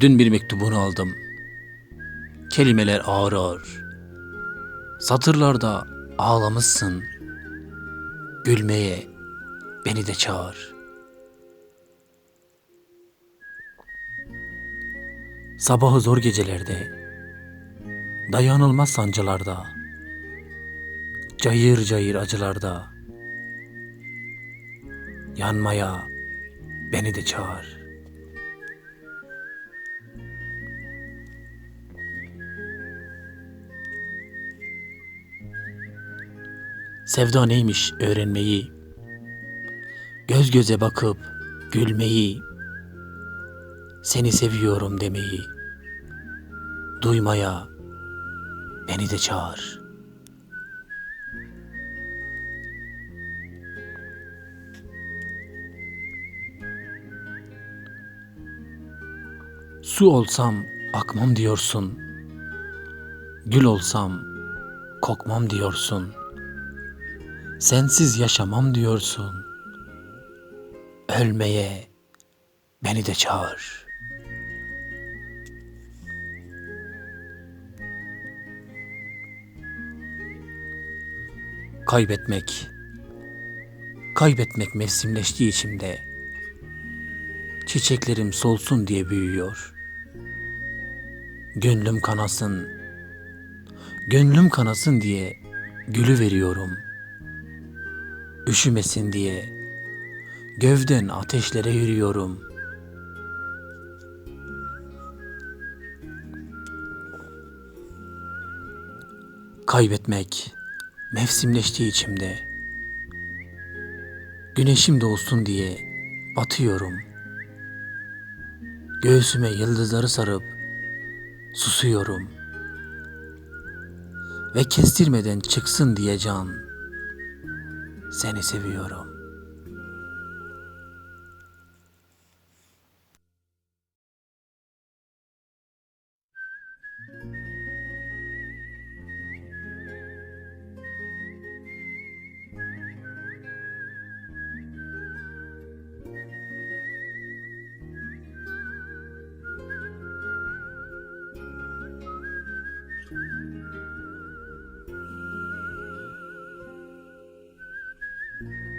Dün bir mektubunu aldım. Kelimeler ağır ağır. Satırlarda ağlamışsın. Gülmeye beni de çağır. Sabahı zor gecelerde, dayanılmaz sancılarda, cayır cayır acılarda, yanmaya beni de çağır. Sevda neymiş öğrenmeyi, göz göze bakıp gülmeyi, seni seviyorum demeyi, duymaya beni de çağır. Su olsam akmam diyorsun. Gül olsam kokmam diyorsun. Sensiz yaşamam diyorsun. Ölmeye beni de çağır. Kaybetmek, kaybetmek mevsimleştiği içimde. Çiçeklerim solsun diye büyüyor. Gönlüm kanasın, gönlüm kanasın diye gülü veriyorum. Üşümesin diye gövden ateşlere yürüyorum. Kaybetmek mevsimleştiği içimde. Güneşim doğsun diye batıyorum. Göğsüme yıldızları sarıp susuyorum. Ve kestirmeden çıksın diye can. Seni seviyorum. Bye.